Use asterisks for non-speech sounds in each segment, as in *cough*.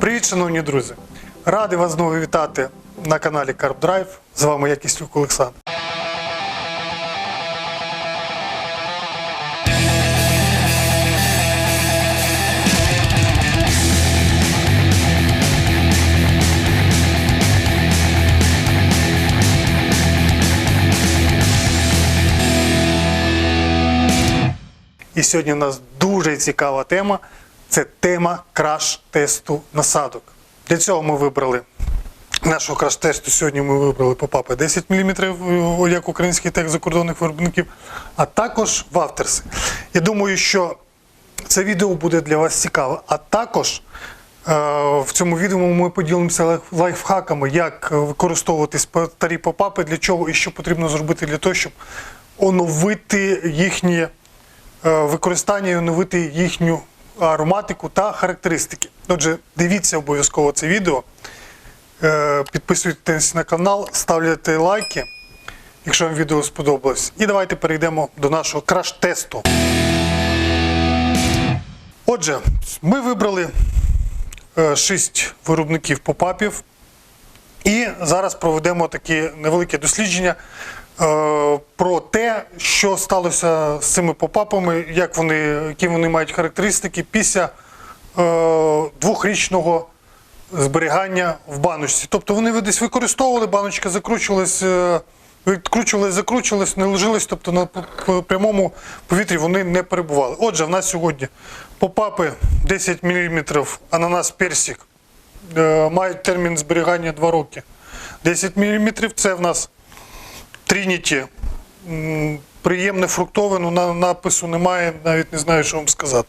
Привіт, шановні друзі! Радий вас знову вітати на каналі CarbDrive. З вами я Кістюк Олександр. Сьогодні у нас дуже цікава тема. Це тема краш-тесту насадок. Для цього ми вибрали нашого краш-тесту. Сьогодні ми вибрали попапи 10 мм, як український, і закордонних виробників, а також вафтерси. Я думаю, що це відео буде для вас цікаве. А також е, в цьому відео ми поділимося лайфхаками, як використовувати старі попапи, для чого і що потрібно зробити для того, щоб оновити їхні використання і оновити їхню ароматику та характеристики. Отже, дивіться обов'язково це відео, е, підписуйтесь на канал, ставляйте лайки, якщо вам відео сподобалось. І давайте перейдемо до нашого краш-тесту. Отже, ми вибрали 6 виробників попапів. І зараз проведемо таке невелике дослідження е, про те, що сталося з цими попапами, як вони, які вони мають характеристики після е, двохрічного зберігання в баночці. Тобто вони десь використовували, баночка закручувалась, е, відкручувалась, закручувалась, не ложилась, тобто на прямому повітрі вони не перебували. Отже, в нас сьогодні попапи 10 мм, ананас персик е, мають термін зберігання 2 роки. 10 мм це в нас М, Приємне фруктове, ну на напису немає, навіть не знаю, що вам сказати.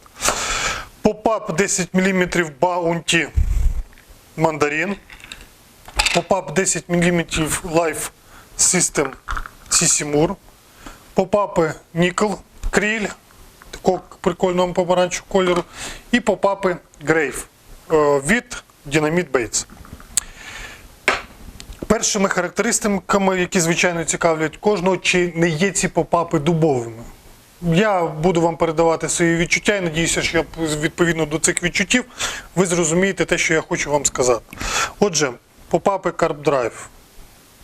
Попап 10 мм Bounty мандарин. Попап 10 мм Life System Сісімур. Попапи Nickel Кріль такого прикольного помаранчевого кольору. І попапи Грейв е, від Dynamite Bates. Першими характеристиками, які звичайно цікавлять кожного, чи не є ці попапи дубовими. Я буду вам передавати свої відчуття і надіюся, що відповідно до цих відчуттів ви зрозумієте те, що я хочу вам сказати. Отже, попапи Carb Drive.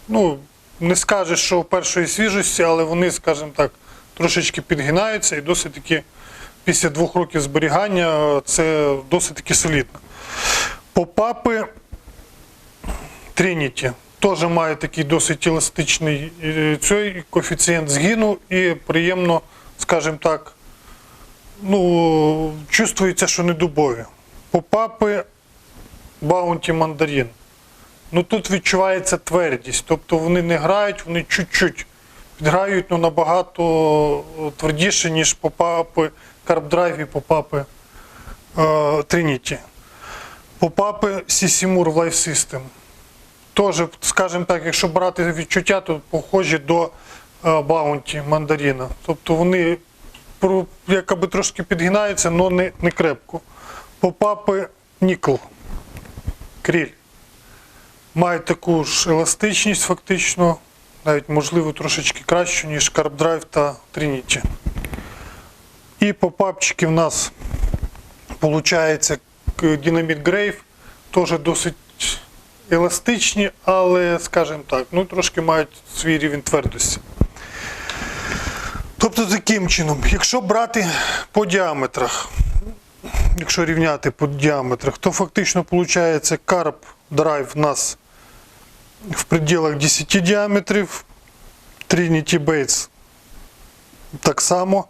Ну, не скажеш, що першої свіжості, але вони, скажімо так, трошечки підгинаються і досить таки після двох років зберігання це досить таки солідно. Попапи Trinity теж має такий досить еластичний е, цей коефіцієнт згину і приємно, скажімо так, ну, чувствується, що не дубові. Попапи Bounty Mandarin. Ну тут відчувається твердість, тобто вони не грають, вони чуть-чуть підграють ну, набагато твердіше, ніж попапи Drive і попапи е, Trinity. Попапи Сісімур Life System. Теж, скажімо так, якщо брати відчуття, то похожі до Баунті мандаріна. Тобто вони якоби трошки підгинаються, але не, не крепко. Попапи Нікл. Кріль. Мають таку ж еластичність, фактично, навіть можливо трошечки кращу, ніж Drive та Trinity. І попапчики в нас к- Dynamite Grave теж досить еластичні, але, скажімо так, ну трошки мають свій рівень твердості. Тобто таким чином, якщо брати по діаметрах, якщо рівняти по діаметрах, то фактично виходить Carb Drive у нас в пределах 10 діаметрів, Trinity Bates так само.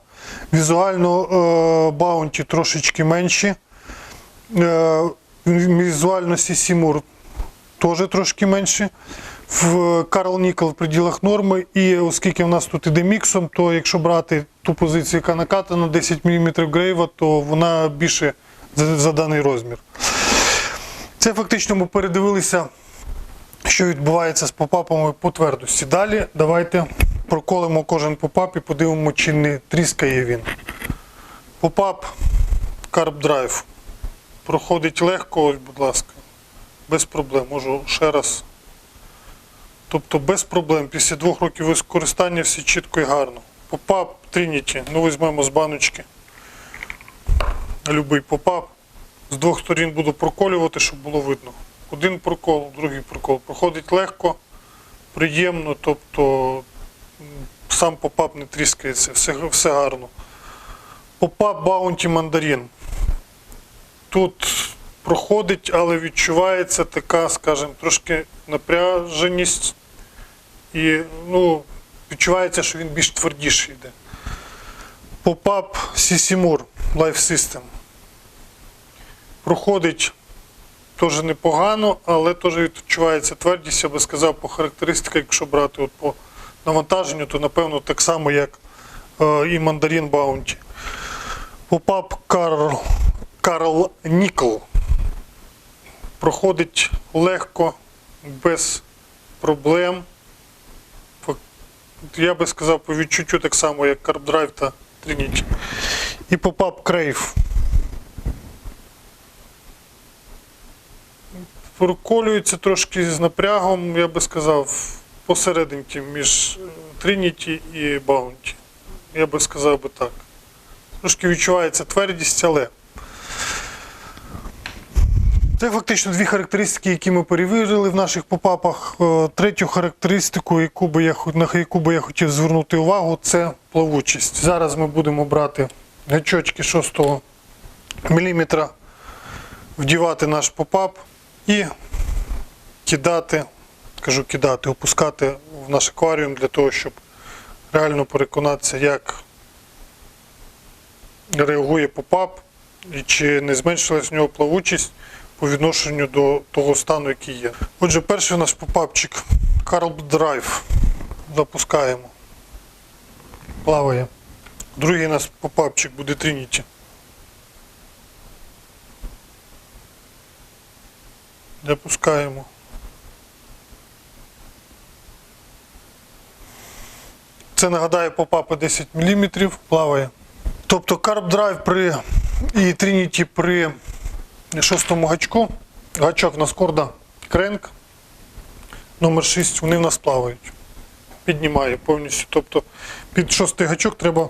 Візуально е, Bounty трошечки менші. Е, візуально Сімур теж трошки менші. В Карл Нікол в пределах норми. І оскільки в нас тут іде міксом, то якщо брати ту позицію, яка накатана 10 мм грейва, то вона більше за, за даний розмір. Це фактично ми передивилися, що відбувається з попапами по твердості. Далі давайте проколимо кожен попап і подивимо, чи не тріскає він. Попап Carb Drive. Проходить легко, ось, будь ласка, без проблем. Можу ще раз. Тобто без проблем. Після двох років використання все чітко і гарно. попап Trinity. Ну, візьмемо з баночки. Любий попап. З двох сторін буду проколювати, щоб було видно. Один прокол, другий прокол. Проходить легко, приємно, тобто сам попап не тріскається, все, все гарно. Попап Bounty Mandarin. Тут проходить, але відчувається така, скажімо, трошки напряженість. І ну, відчувається, що він більш твердіший йде. Попап Сісімур Life System. Проходить теж непогано, але теж відчувається твердість, я би сказав, по характеристиках, якщо брати от по навантаженню, то напевно так само, як е, і мандарин Баунті. Попап Карл, Карл Нікл. Проходить легко, без проблем. Я би сказав по відчуттю так само, як Carb Drive та Trinity. І попап Crave. Проколюється трошки з напрягом, я би сказав, посерединці між е, Trinity і Bounty. Я би сказав би так. Трошки відчувається твердість, але. Це фактично дві характеристики, які ми перевірили в наших попапах. Е, Третю характеристику, яку би я, на яку би я хотів звернути увагу, це плавучість. Зараз ми будемо брати гачочки 6 мм, вдівати наш попап і кидати, кажу кидати, опускати в наш акваріум для того, щоб реально переконатися, як реагує попап і чи не зменшилась в нього плавучість по відношенню до того стану, який є. Отже, перший наш попапчик Carl Drive. Запускаємо. Плаває. Другий наш попапчик буде Trinity. Запускаємо. Це нагадаю попапи 10 мм плаває. Тобто Carb Drive при і Trinity при шостому гачку. Гачок у нас корда кренк номер 6 вони в нас плавають. Піднімає повністю. Тобто під шостий гачок треба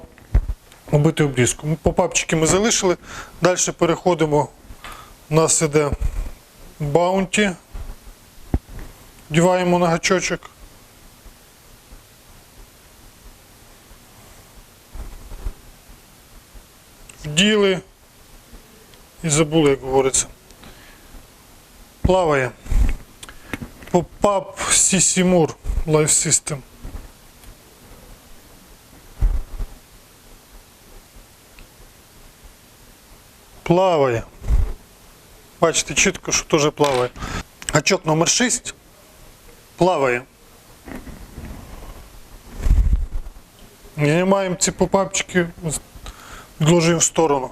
робити обрізку. Попапчики ми залишили. Далі переходимо. У нас іде Bounty. Вдіваємо на гачочок. Вділи і забули, як говориться. Плаває. Попап Сісімур Life System. Плаває. Бачите чітко, що теж плаває. Гачок номер 6 плаває. Знімаємо ці попапчики, відложуємо в сторону.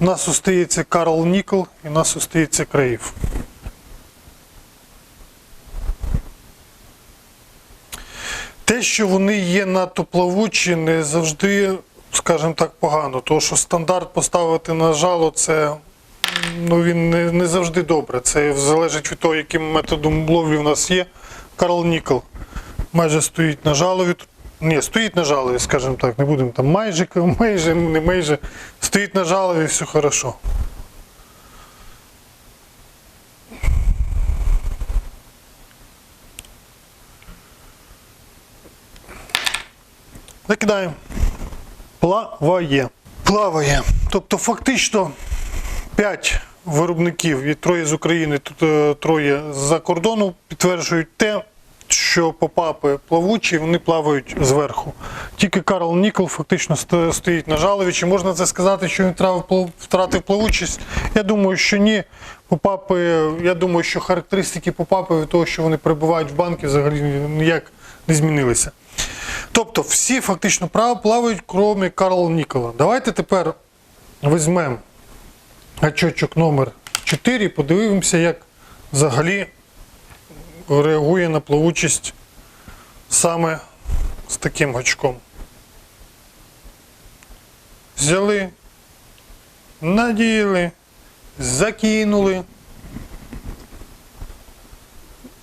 У нас остається Карл Нікл і у нас остається Країв. Те, що вони є надто плавучі, не завжди, скажімо так, погано. Тому що стандарт поставити на жало, це ну, він не, не завжди добре. Це залежить від того, яким методом ловлі в нас є. Карл Нікл майже стоїть на жалові. Ні, стоїть на жалові, скажімо так, не будемо там майже, майже, не майже. Стоїть на жалові, все хорошо. Закидаємо. Плаває. Плаває. Тобто фактично 5 виробників і троє з України, тут е, троє з-за кордону підтверджують те, що попапи плавучі, вони плавають зверху. Тільки Карл Нікол фактично стоїть на жалові. Чи можна це сказати, що він втратив плавучість? Я думаю, що ні. Попапи, я думаю, що характеристики попапи від того, що вони перебувають в банки, взагалі ніяк не змінилися. Тобто всі фактично плавають, крім Карл Нікола. Давайте тепер візьмемо гачочок номер 4 і подивимося, як взагалі реагує на плавучість саме з таким гачком. Взяли, наділи, закинули.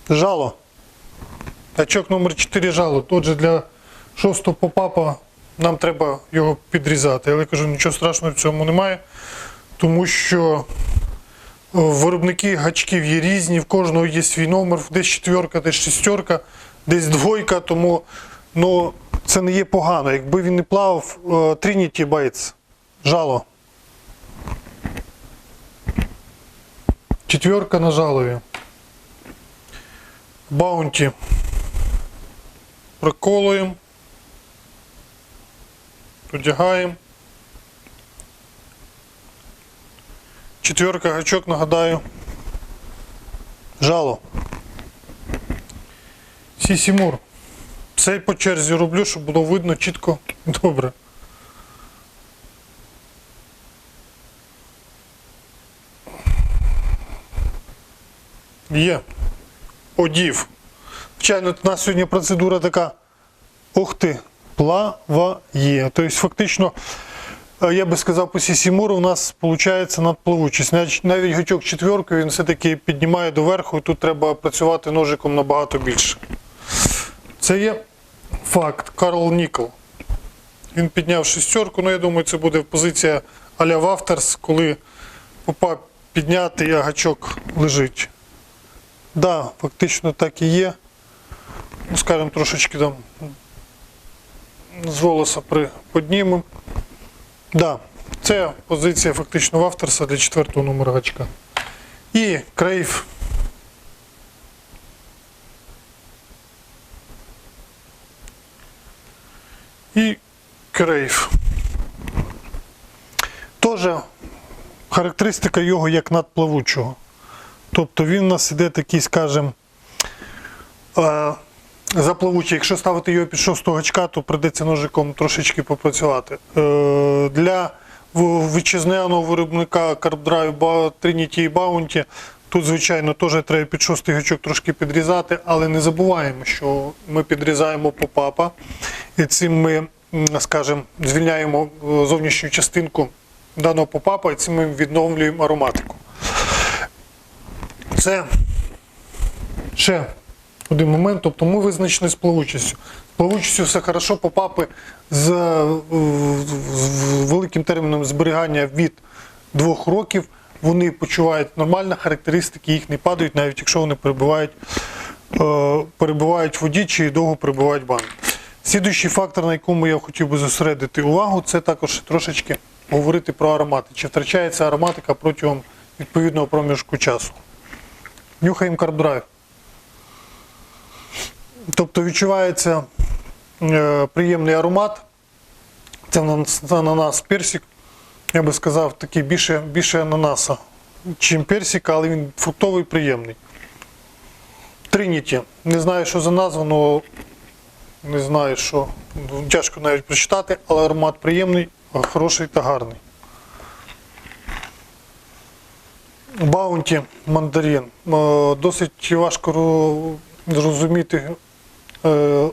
Жало. Гачок номер 4 жало. Отже, для шостого попапа нам треба його підрізати. Але я кажу, нічого страшного в цьому немає, тому що виробники гачків є різні, в кожного є свій номер, десь четверка, десь шестерка, десь двойка, тому ну, це не є погано. Якби він не плавав, е, Trinity Bites, жало. Четверка на жалові. Баунті. Приколуємо. Одягаємо. Четверка гачок, нагадаю. Жало. Сісімур. Цей по черзі роблю, щоб було видно чітко добре. Є. Одів. Звичайно, у нас сьогодні процедура така. Ух ти, плаває. Тобто, фактично, я би сказав, по Сісімуру у нас виходить надплавучість. Навіть, гачок четверкою він все-таки піднімає доверху, і тут треба працювати ножиком набагато більше. Це є факт. Карл Нікол. Він підняв шестерку, ну я думаю, це буде позиція а-ля Вафтерс, коли попа підняти, а гачок лежить. Да, фактично так і є. Ну, трошечки там з волоса при. Да, це позиція фактично Вафтерса для четвертого номера гачка. І крейв. І крейв. Тоже характеристика його як надплавучого. Тобто він у нас іде такий, скажімо, заплавучий. Якщо ставити його під шостого гачка, то прийдеться ножиком трошечки попрацювати. Е, Для вітчизняного виробника CarpDrive Trinity і Bounty тут, звичайно, теж треба під шостий гачок трошки підрізати, але не забуваємо, що ми підрізаємо попапа, і цим ми, скажімо, звільняємо е, зовнішню частинку даного попапа, і цим ми відновлюємо ароматику. Це ще один момент. Тобто ми визначені з плавучістю. З плавучістю все хорошо, попапи з, е, з великим терміном зберігання від двох років. Вони почувають нормально, характеристики їх не падають, навіть якщо вони перебувають, е, перебувають в воді чи довго перебувають в бані. Слідуючий фактор, на якому я хотів би зосередити увагу, це також трошечки говорити про аромати. Чи втрачається ароматика протягом відповідного проміжку часу. Нюхаємо карбдрайв. Тобто відчувається е, приємний аромат. Це ананас персик. Я би сказав, такий більше, більше ананаса, чим персика, але він фруктовий приємний. Trinity. Не знаю, що за назва, але не знаю, що. Тяжко навіть прочитати, але аромат приємний, хороший та гарний. Баунті мандарин. Е, Досить важко ро- зрозуміти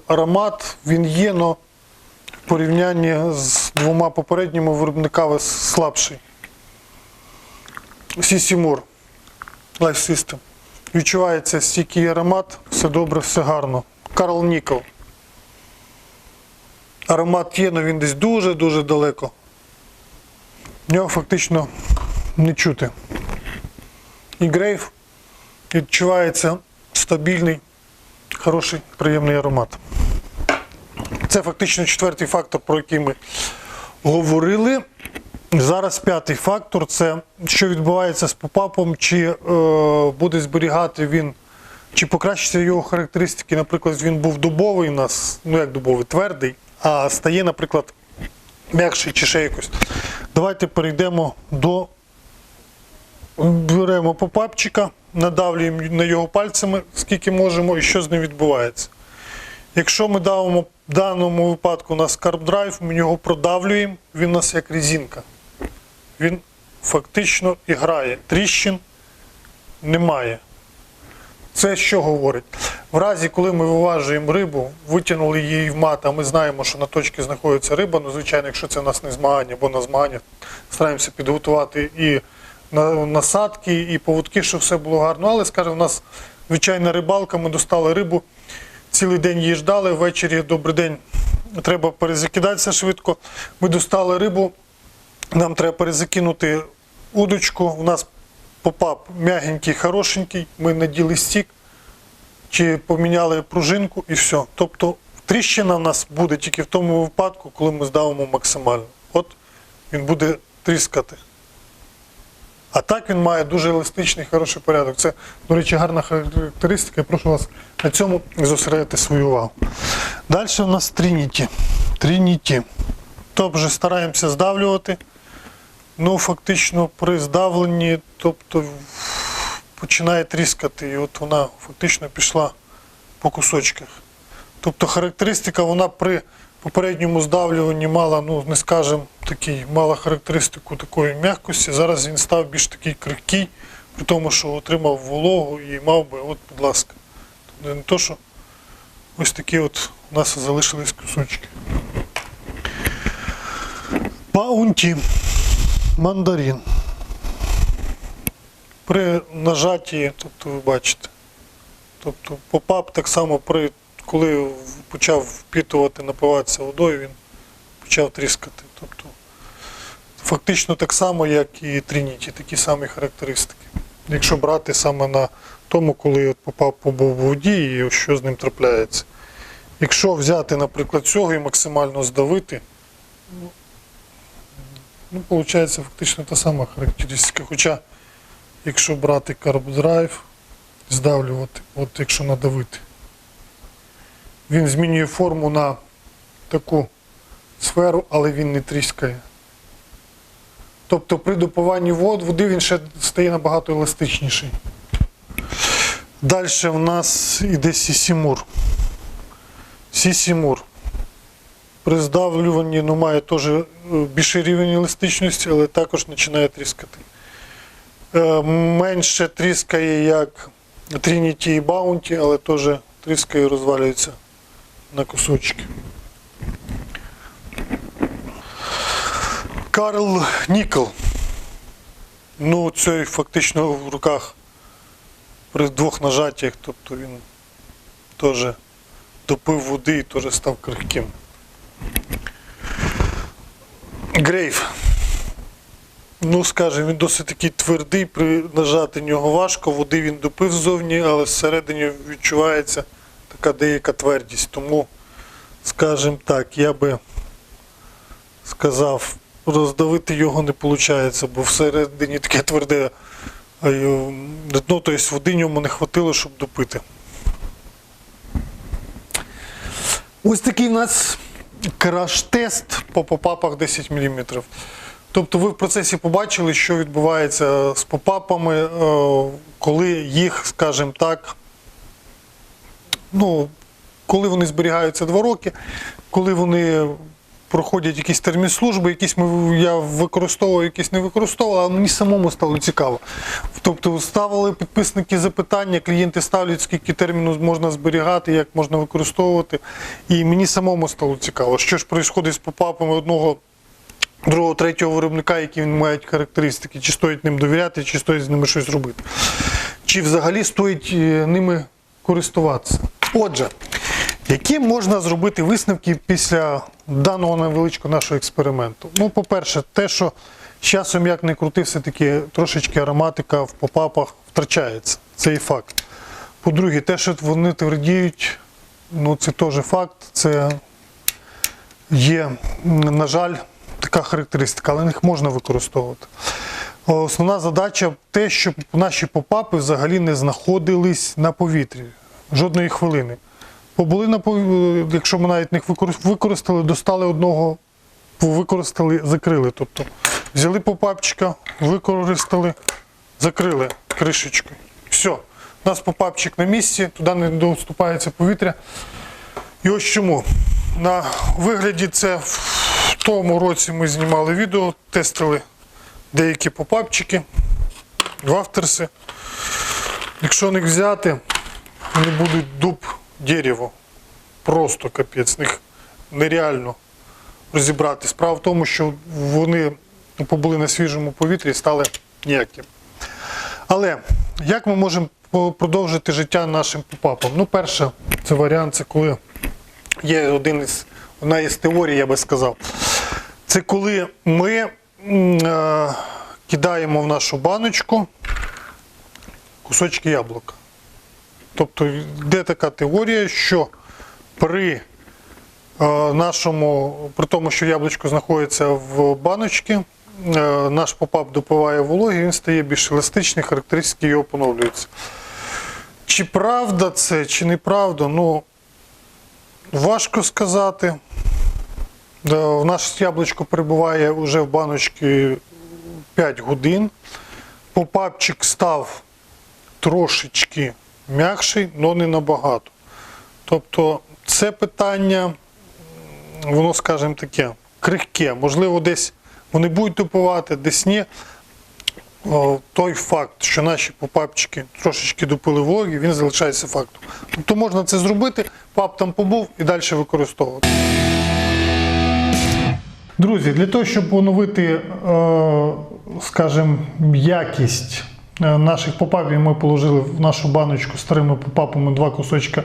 аромат. Він є, але в порівнянні з двома попередніми виробниками слабший. Сісімур. Life System. Відчувається стійкий аромат, все добре, все гарно. Карл Нікол. Аромат є, але він десь дуже-дуже далеко. Нього фактично не чути. І грейв відчувається стабільний, хороший, приємний аромат. Це фактично четвертий фактор, про який ми говорили. Зараз п'ятий фактор це що відбувається з попапом, чи е, буде зберігати він, чи покращиться його характеристики. Наприклад, він був дубовий у нас, ну як дубовий, твердий, а стає, наприклад, м'якший чи ще якось. Давайте перейдемо до беремо попапчика, надавлюємо на його пальцями, скільки можемо, і що з ним відбувається. Якщо ми давимо в даному випадку у нас карбдрайв, ми його продавлюємо, він у нас як резинка. Він фактично і грає. Тріщин немає. Це що говорить? В разі, коли ми виважуємо рибу, витягнули її в мат, а ми знаємо, що на точці знаходиться риба. Ну, звичайно, якщо це у нас не змагання, бо на змагання стараємося підготувати і на- насадки, і поводки, щоб все було гарно. Але, скажімо, у нас звичайна рибалка, ми достали рибу, цілий день її ждали, ввечері добрий день треба перезакидатися швидко. Ми достали рибу, нам треба перезакинути удочку. У нас попап м'ягенький, хорошенький. Ми наділи стік чи поміняли пружинку і все. Тобто тріщина в нас буде тільки в тому випадку, коли ми здавимо максимально. От він буде тріскати. А так він має дуже еластичний, хороший порядок. Це, до речі, гарна характеристика. Я прошу вас на цьому зосередити свою увагу. Далі у нас трініті. Трініті. Тобто стараємося здавлювати. Ну, фактично, при здавленні, тобто починає тріскати, і от вона фактично пішла по кусочках. Тобто характеристика, вона при попередньому здавлюванні мала, ну не скажем, такий, мала характеристику такої м'якості. Зараз він став більш такий крихкий, при тому, що отримав вологу і мав би, от, будь ласка. Тобто не то, що ось такі от у нас залишились кусочки. Паунті. Мандарин. При нажатті, тобто ви бачите. Тобто попап так само, при, коли почав впітувати, напиватися водою, він почав тріскати. Тобто, фактично так само, як і Трініті, такі самі характеристики. Якщо брати саме на тому, коли от попав побув в воді і що з ним трапляється. Якщо взяти, наприклад, цього і максимально здавити, ну, ну виходить фактично та сама характеристика. Хоча, якщо брати карбдрайв, здавлювати, от якщо надавити, він змінює форму на таку сферу, але він не тріскає. Тобто при допиванні вод, води він ще стає набагато еластичніший. Далі в нас іде сісімур. Сісімур. При здавлюванні ну, має теж е, більший рівень еластичності, але також починає тріскати. Е, Менше тріскає, як Trinity і Bounty, але теж тріскає і розвалюється на кусочки. Карл Нікол. Ну, цей фактично в руках при двох нажаттях, тобто він теж допив води і теж став крихким. Грейв. Ну, скажімо, він досить такий твердий, при нажати нього важко, води він допив ззовні, але всередині відчувається така деяка твердість. Тому, скажімо так, я би сказав, роздавити його не виходить, бо всередині таке тверде. Ну, тобто води ньому не хватило, щоб допити. Ось такий у нас краш-тест по попапах 10 мм. Тобто ви в процесі побачили, що відбувається з попапами, е, коли їх, скажімо так, ну, коли вони зберігаються два роки, коли вони проходять якісь термін служби, якісь ми, я використовував, якісь не використовував, але мені самому стало цікаво. Тобто ставили підписники запитання, клієнти ставлять, скільки терміну можна зберігати, як можна використовувати. І мені самому стало цікаво, що ж відбувається з попапами одного. Другого, третього виробника, які мають характеристики, чи стоїть ним довіряти, чи стоїть з ними щось робити. Чи взагалі стоїть е, ними користуватися. Отже, які можна зробити висновки після даного невеличкого нашого експерименту? Ну, по-перше, те, що з часом як не крути, все-таки трошечки ароматика в попапах втрачається. Це і факт. По-друге, те, що вони твердіють, ну це теж факт. Це є, на жаль, така характеристика, але їх можна використовувати. Основна задача те, щоб наші попапи взагалі не знаходились на повітрі жодної хвилини. Побули на пов- якщо ми навіть їх використали, достали одного, використали, закрили. Тобто взяли попапчика, використали, закрили кришечкою. Все. У нас попапчик на місці, туди не доступається повітря. І ось чому. На вигляді це в тому році ми знімали відео, тестили деякі попапчики, вафтерси. Якщо них взяти, вони будуть дуб дерево. Просто капець, них нереально розібрати. Справа в тому, що вони побули на свіжому повітрі і стали ніяким. Але як ми можемо продовжити життя нашим попапам? Ну, перше, це варіант, це коли є один із Вона є з теорії, я би сказав. Це коли ми е, кидаємо в нашу баночку кусочки яблука. Тобто йде така теорія, що при е, нашому, при тому, що яблучко знаходиться в баночці, е, наш попап допиває вологи, він стає більш еластичний, характеристики його поновлюються. Чи правда це, чи неправда, ну важко сказати. Е, В наше яблучко перебуває вже в баночці 5 годин. Попапчик став трошечки м'якший, але не набагато. Тобто це питання, воно, скажімо таке, крихке. Можливо, десь вони будуть допивати, десь ні. О, Той факт, що наші попапчики трошечки допили вологі, він залишається фактом. Тобто можна це зробити, пап там побув і далі використовувати. Друзі, для того, щоб оновити, е, скажімо, якість наших попапів, ми положили в нашу баночку з старими попапами два кусочка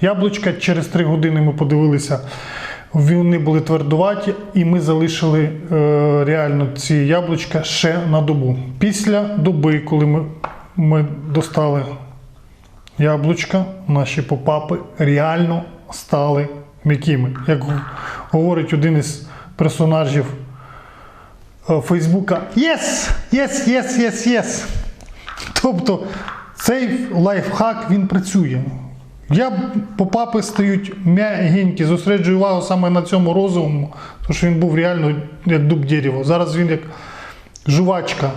яблучка. Через 3 години ми подивилися, вони були твердуваті, і ми залишили е, реально ці яблучка ще на добу. Після доби, коли ми, ми достали яблучка, наші попапи реально стали м'якими. Як говорить один із персонажів е, Фейсбука: Yes! Yes, yes, yes, yes! Тобто цей лайфхак він працює. Я попапи стають м'ягенькі, зосереджую увагу саме на цьому розовому, тому що він був реально як дуб дерева. Зараз він як жувачка,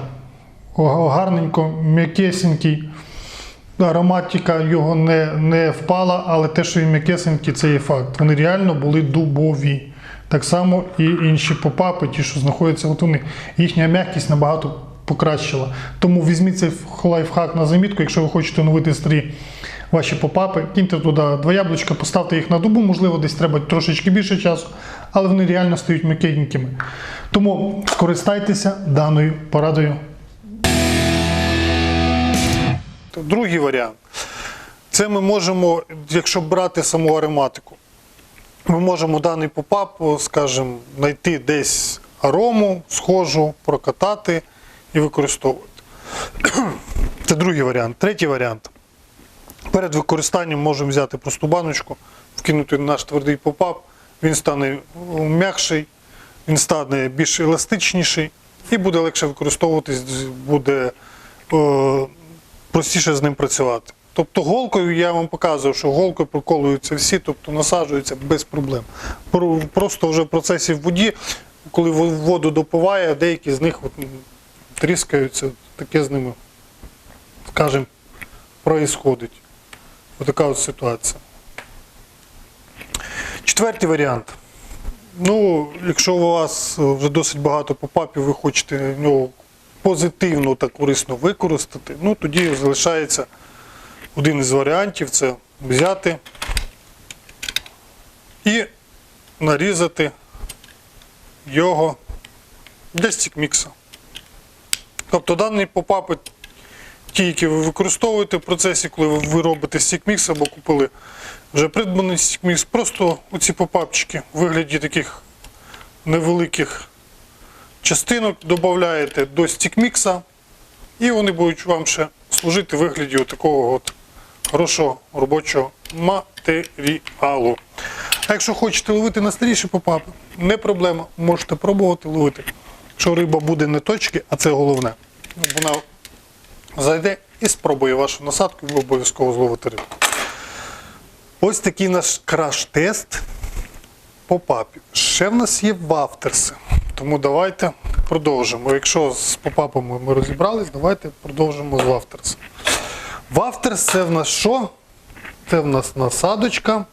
гарненько, м'якесенький. Ароматика його не, не впала, але те, що він м'якесенький, це є факт. Вони реально були дубові. Так само і інші попапи, ті, що знаходяться, от вони, їхня м'якість набагато покращила. Тому візьміть цей лайфхак на замітку, якщо ви хочете оновити старі ваші попапи, киньте туди два яблучка, поставте їх на добу, можливо, десь треба трошечки більше часу, але вони реально стають м'якенькими. Тому скористайтеся даною порадою. Другий варіант. Це ми можемо, якщо брати саму ароматику, ми можемо даний попап, скажімо, знайти десь арому, схожу, прокатати і використовувати. *clears throat* Це другий варіант. Третій варіант. Перед використанням можемо взяти просту баночку, вкинути наш твердий попап, він стане м'якший, він стане більш еластичніший і буде легше використовуватись, буде е, простіше з ним працювати. Тобто голкою я вам показував, що голкою проколуються всі, тобто насаджуються без проблем. Просто вже в процесі в воді, коли воду допиває, деякі з них тріскаються, таке з ними, скажімо, проїсходить. Отака от ситуація. Четвертий варіант. Ну, якщо у вас е, вже досить багато попапів, ви хочете нього позитивно та корисно використати, ну тоді залишається один із варіантів це взяти і нарізати його для стікмікса. Тобто дані попапи, ті, які ви використовуєте в процесі, коли ви- робите стікмікс або купили вже придбаний стікмікс, просто оці попапчики в вигляді таких невеликих частинок додаєте до стікмікса, і вони будуть вам ще служити в вигляді такого от хорошого робочого матеріалу. А якщо хочете ловити на старіші попапи, не проблема, можете пробувати ловити. Якщо риба буде не точки, а це головне, ну, вона зайде і спробує вашу насадку, і ви обов'язково зловите рибу. Ось такий наш краш-тест попапів. Ще в нас є вафтерси. Тому давайте продовжимо. Якщо з попапами ми розібрались, давайте продовжимо з вафтерс. Вафтерс це в нас що? Це в нас насадочка,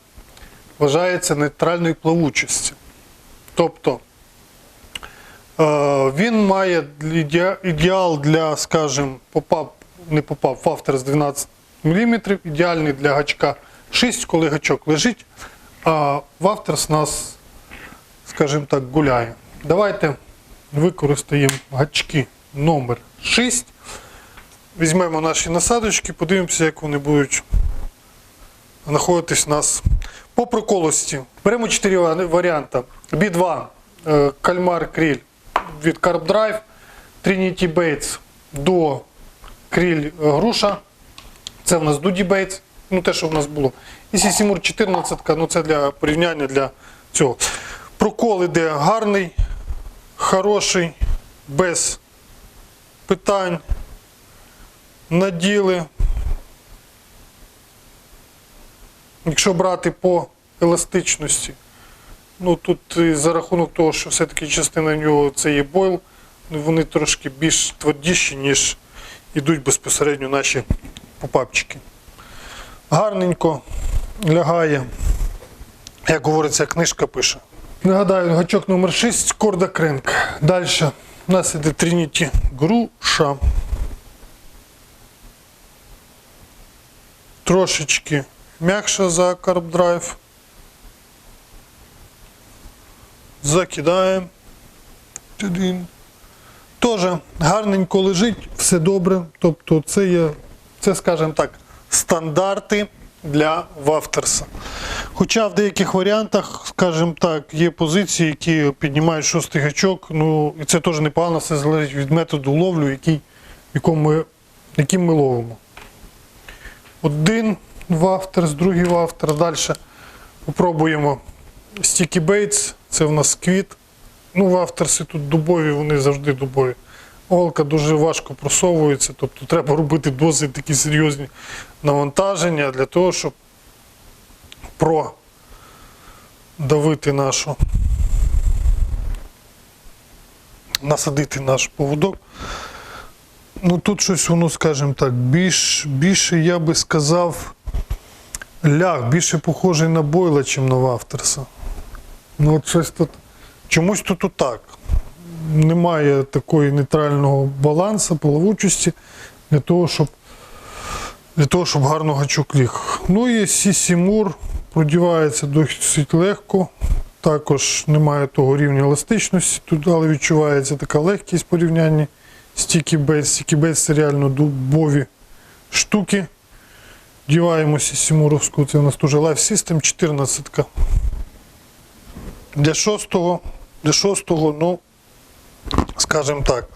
вважається нейтральної плавучості. Тобто він має ідеал для, скажімо, попап, не попап, вафтерс 12 мм, ідеальний для гачка 6, коли гачок лежить, а вафтерс нас, скажімо так, гуляє. Давайте використаємо гачки номер 6. Візьмемо наші насадочки, подивимося, як вони будуть знаходитись у нас По проколості. Беремо 4 варіанти. B2 е, кальмар кріль від Carb Drive, Trinity Bates до кріль груша. Це в нас Duty Bates, ну те, що в нас було. І Сісімур 14, ну це для порівняння для цього. Прокол іде гарний, хороший, без питань. Наділи. Якщо брати по еластичності, ну тут за рахунок того, що все-таки частина нього це є бойл, ну, вони трошки більш твердіші, ніж йдуть безпосередньо наші попапчики. Гарненько лягає, як говориться, книжка пише. Нагадаю, гачок номер 6 корда кренк. Далі у нас іде Trinity груша. Трошечки м'якша за Carb Drive. Закидаємо. Теж гарненько лежить, все добре. Тобто це є, це, скажімо так, стандарти для Вафтерса. Хоча в деяких варіантах, скажімо так, є позиції, які піднімають шостий гачок. Ну, і це теж непогано, все залежить від методу ловлю, який, якому ми, яким ми ловимо. Один вафтерс, другий вафтерс. Далі попробуємо Baits, це в нас квіт. Ну, вафтерси тут дубові, вони завжди дубові. Голка дуже важко просовується, тобто треба робити досить такі серйозні навантаження для того, щоб продавити нашу, насадити наш поводок. Ну тут щось воно, скажімо так, більш, більше, я би сказав, ляг, більше похожий на бойла, ніж на вафтерса. Ну от тут. Чомусь тут отак. Немає такої нейтрального балансу, плавучості для того, щоб для того, щоб гарно гачок ліг. Ну і Сісімур продівається досить легко. Також немає того рівня еластичності, тут, але відчувається така легкість в порівнянні з. Sticky Baits це реально дубові штуки. Діваємо Сісімуровську, це у нас теж Life System 14. Для шостого, для шостого, ну, скажімо так,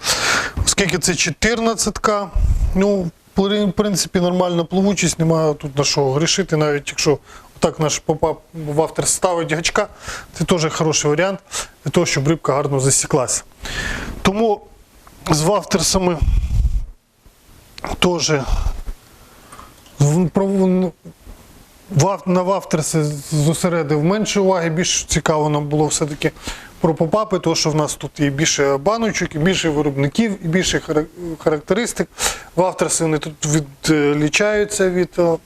оскільки це 14-ка, ну, в принципі, нормальна плавучість, немає тут на що грішити, навіть якщо так наш попап в автор ставить гачка, це теж хороший варіант для того, щоб рибка гарно засіклася. Тому з вафтерсами теж на Вафтерси зосередив менше уваги, більш цікаво нам було все-таки про попапи, тому що в нас тут і більше баночок, і більше виробників, і більше характеристик. Вафтерси вони тут відлічаються від е,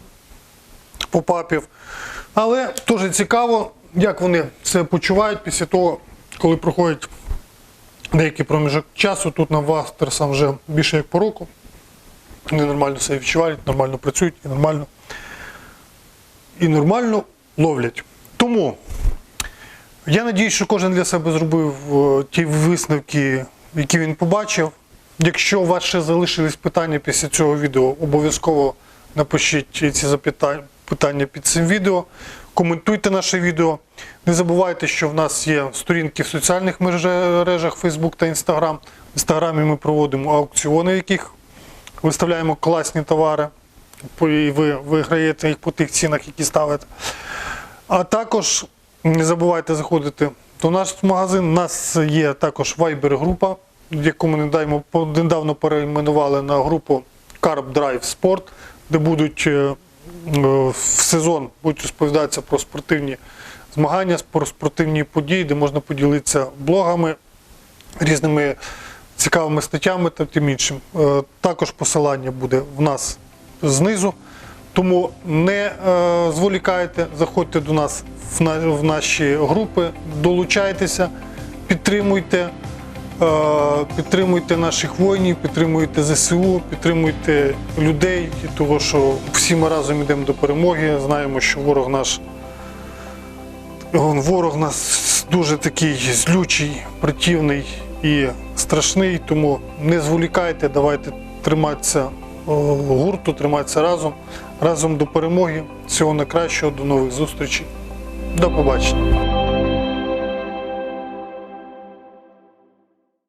попапів. Але теж цікаво, як вони себе почувають після того, коли проходить деякий проміжок часу. Тут на Вафтерсам вже більше як по року. Вони нормально себе відчувають, нормально працюють і нормально і нормально ловлять. Тому я надію, що кожен для себе зробив е, ті висновки, які він побачив. Якщо у вас ще залишились питання після цього відео, обов'язково напишіть ці питання під цим відео. Коментуйте наше відео. Не забувайте, що в нас є сторінки в соціальних мережах Facebook та Instagram. В Інстаграмі ми проводимо аукціони, в яких виставляємо класні товари і ви виграєте їх по тих цінах, які ставите. А також не забувайте заходити до наш магазин. У нас є також Viber-група, яку ми недавно, перейменували на групу Carb Drive Sport, де будуть е, е, в сезон будуть розповідатися про спортивні змагання, про спортивні події, де можна поділитися блогами, різними цікавими статтями та тим іншим. Е, Також посилання буде в нас знизу. Тому не е, зволікайте, заходьте до нас в, на, в наші групи, долучайтеся, підтримуйте, е, підтримуйте наших воїнів, підтримуйте ЗСУ, підтримуйте людей, того, що всі ми разом йдемо до перемоги. Знаємо, що ворог наш ворог нас дуже такий злючий, противний і страшний. Тому не зволікайте, давайте триматися гурту, триматися разом, разом до перемоги. Всього найкращого, до нових зустрічей. До побачення.